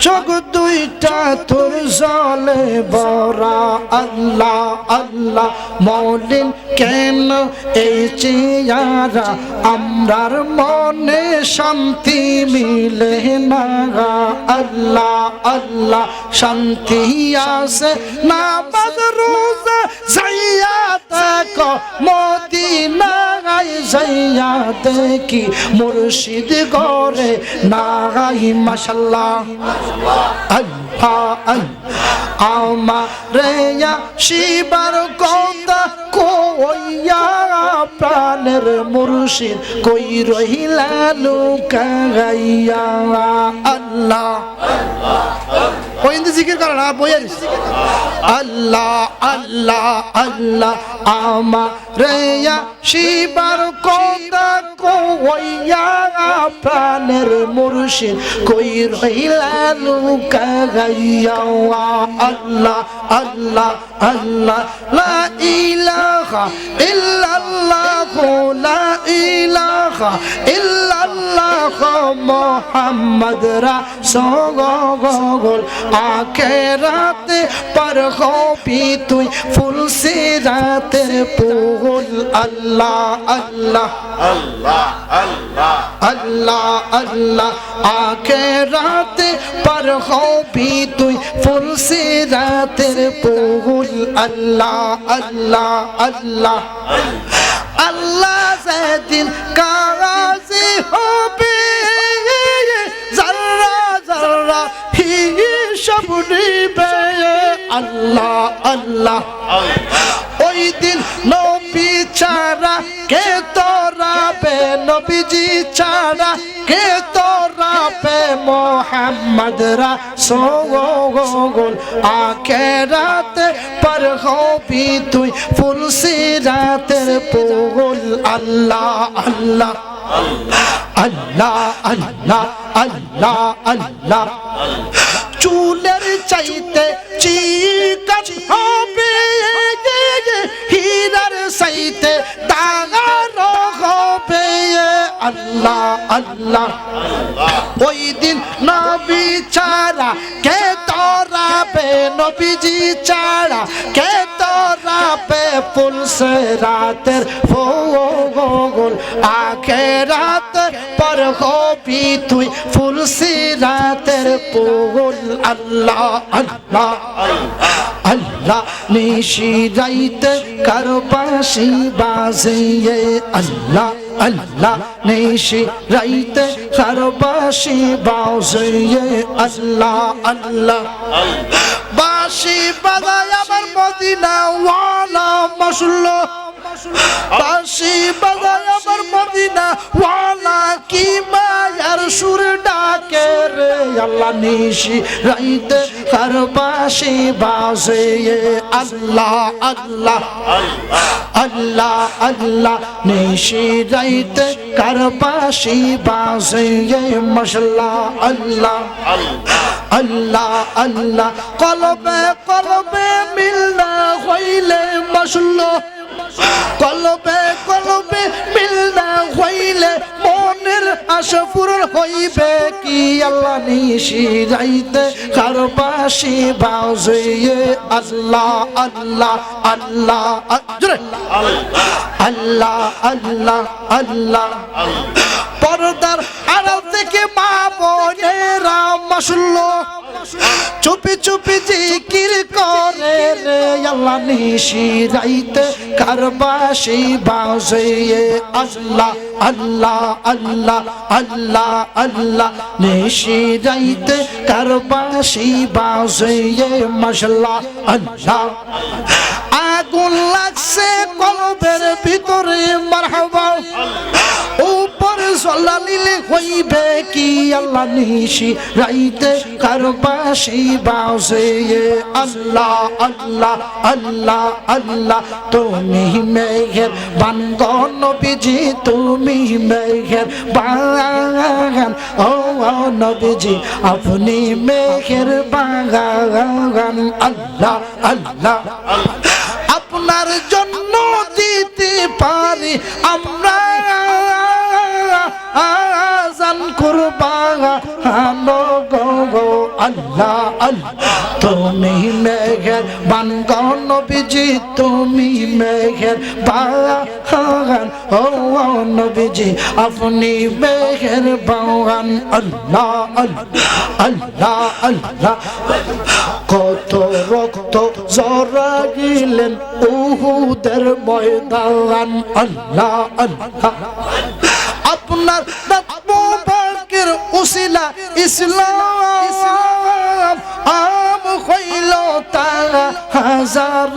চোখ দুইটা তোর জলে বরা আল্লাহ আল্লাহ, মলিন কেন এই চেয়ারা আমরার মনে শান্তি মিলে না আল্লাহ আল্লাহ, শান্তি আসে না রোজা? যাইয়া তাক মদিনায়, যাইয়া দেখি মুর্শিদ গরে নাগাই আল্লাহ আমারে শিবার কথা কইয়া প্রাণের মুর্শিদ কই রহিলা লুকাইয়া আল্লাহ ওই ইন্দি জিকির করে না বইয়া দিছি। আল্লাহ আল্লাহ আল্লাহ আমারে শিবার কথা কইয়া প্রাণের মুর্শিদ কই রহিলা লুকাইয়া আল্লাহ আল্লাহ আল্লাহ, লা ইলাহা ইল্লাল্লাহ, লা ইলাহা ইল্লাল্লাহ মুহাম্মদ রাসূল আখেরাতে পার হবি তুই, ফুল সিরাতের ফুল আল্লাহ আল্লাহ। আল্লাহ আল্লাহ। আল্লাহ আল্লাহ আখেরাতে পার হবি তুই, ফুল সিরাতের ফুল আল্লাহ আল্লাহ আল্লাহ। আল্লাহ যেদিন কাজী হবে হিসাব আল্লাহ আল্লাহ। ওই দিন নবী ছাড়া কে তোরাবে নবীজি ছাড়া কে তোরাবে মোহাম্মদ রাসূল আখেরাতে পার হবি তুই ফুল সিরাতের পুল আল্লাহ। আল্লাহ। আল্লাহ আল্লাহ আল্লাহ আল্লাহ। চুলের চাইতে চিকন হবে। হীরার চাইতে দাগার হবে। আল্লাহ আল্লাহ। ওই দিন না বিচারা কে তোরাবে নবীজি ছাড়া কে তোরাবে ফুলসে রাতের ফোগল আখে রাত পর হবি তুই ফুলসি রাতের পোগল আল্লাহ আল্লাহ আল্লাহ নিশি রাইতে কারবাসি বাজিয়ে আল্লাহ আল্লাহ নিশি রাইতে কারবাসি বাজিয়ে আল্লাহ আল্লাহ। বাসি বাজায় আমার মদিনা ওয়ালা মশলো বাসি বাজায় আমার মদিনা ওয়ালা কি মায়ার সুর ডাকে রে? আল্লাহ নিশি রাইতে কার বাসি বাজে আল্লাহ আল্লাহ আল্লাহ আল্লাহ নিশি রাইতে কার বাসি বাজে মশলা আল্লাহ আল্লাহ আল্লাহ। কলবে কলবে মিলনা হইলে মশলো কলবে কলবে মিলনা হইলে মনের আশা হইবে কি? আল্লাহ নিশি রাইতে কারবাসি বাজে আল্লাহ আল্লাহ আল্লাহ আল্লাহ আল্লাহ আল্লাহ। পর্দার আড়াল থেকে মা বোনেরা মশলো চুপি চুপি জিকির করে আল্লাহ নিশি রাইতে কারবাসি বাজে আল্লাহ আল্লাহ আল্লাহ আল্লাহ আল্লাহ। নিশি কারবাসি বাজে মশলা আল্লাহ। আগুন লাগছে কলবের ভিতরে, মারহাবা। উপর জলালিলে হইবে কি আল্লাহ নিশি? রাইতে কার কারবাসি বাজে আল্লাহ আল্লাহ আল্লাহ আল্লাহ। তুমি মেঘের বান্দ নবীজি, তুমি মেঘের বাগান। ও নবীজি, আপনি মেঘের বাগান। আল্লাহ আল্লাহ। আপনার জন্য দিতে পারি আমরা। গো আল্লাহ তুমি মেঘের বানগণ নবীজি, তুমি মেঘের বাগান। ও নবীজি, আপনি মেঘের আল্লাহ আল্লাহ আল্লাহ আল্লাহ। কত রক্ত জরা গিলেন উহুদের ময়দান। আল্লাহ আল্লাহ। আপনার উসিলা ইসলাম আম হইল তারা হাজার।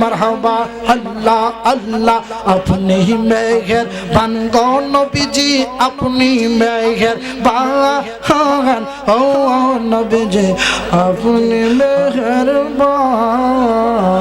মারহাবা, আল্লাহ আল্লাহ, আপনি মেঘের বানগণ নবীজি, আপনি মেঘের বাহান ও নবীজি, আপনি মেঘের বান।